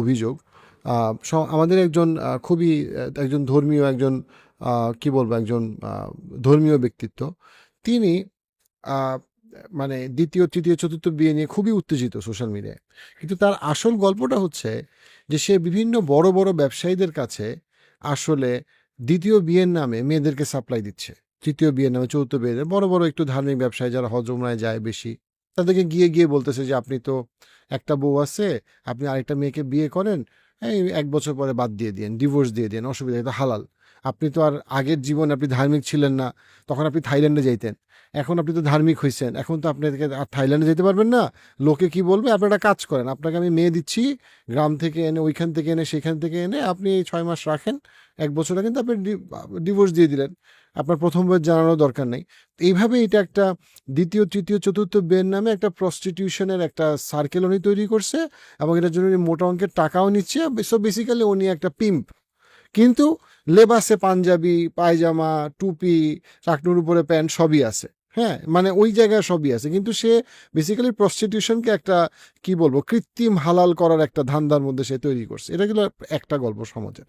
অভিযোগ। আমাদের একজন খুবই একজন ধর্মীয় একজন কি বলব, একজন ধর্মীয় ব্যক্তিত্ব। তিনি মানে দ্বিতীয়, তৃতীয়, চতুর্থ বিয়ে নিয়ে খুবই উত্তেজিত সোশ্যাল মিডিয়ায়। কিন্তু তার আসল গল্পটা হচ্ছে যে সে বিভিন্ন বড় বড় ব্যবসায়ীদের কাছে আসলে দ্বিতীয় বিয়ের নামে মেয়েদেরকে সাপ্লাই দিচ্ছে। তৃতীয় বিয়ের নামে, চতুর্থ বিয়ের বড় বড় একটু ধার্মিক ব্যবসায়ী যারা হজমরায় যায় বেশি। তাদেরকে গিয়ে গিয়ে বলতেছে যে, আপনি তো একটা বউ আছে, আপনি আরেকটা মেয়েকে বিয়ে করেন, এই এক বছর পরে বাদ দিয়ে দিন ডিভোর্স দিয়ে দিন অসুবিধা, এটা হালাল। আপনি তো আর আগের জীবনে আপনি ধার্মিক ছিলেন না, তখন আপনি থাইল্যান্ডে যাইতেন। এখন আপনি তো ধার্মিক হয়েছেন এখন তো আপনি আর থাইল্যান্ডে যেতে পারবেন না। লোকে কি বলবে? আপনি একটা কাজ করেন, আপনাকে আমি মেয়ে দিচ্ছি, গ্রাম থেকে এনে, ওইখান থেকে এনে, সেখান থেকে এনে আপনি এই ছয় মাস রাখেন, এক বছরে কিন্তু আপনি ডিভোর্স দিয়ে দিলেন। আপনার প্রথম বয়স জানানোর দরকার নেই। তো এইভাবে এটা একটা দ্বিতীয়, তৃতীয়, চতুর্থ বের নামে একটা প্রস্টিটিউশনের একটা সার্কেল উনি তৈরি করছে এবং এটার জন্য মোটা অঙ্কের টাকাও নিচ্ছে। সো বেসিক্যালি উনি একটা পিম্প কিন্তু লেবাসে পাঞ্জাবি, পায়জামা, টুপি টাকনুর উপরে প্যান্ট সবই আছে। হ্যাঁ মানে ওই জায়গায় সবই আছে। কিন্তু সে বেসিক্যালি প্রস্টিটিউশনকে একটা, কি বলব, কৃত্রিম হালাল করার একটা ধান্দার মধ্যে সে তৈরি করছে। এটা কিন্তু একটা গল্প সমাজের।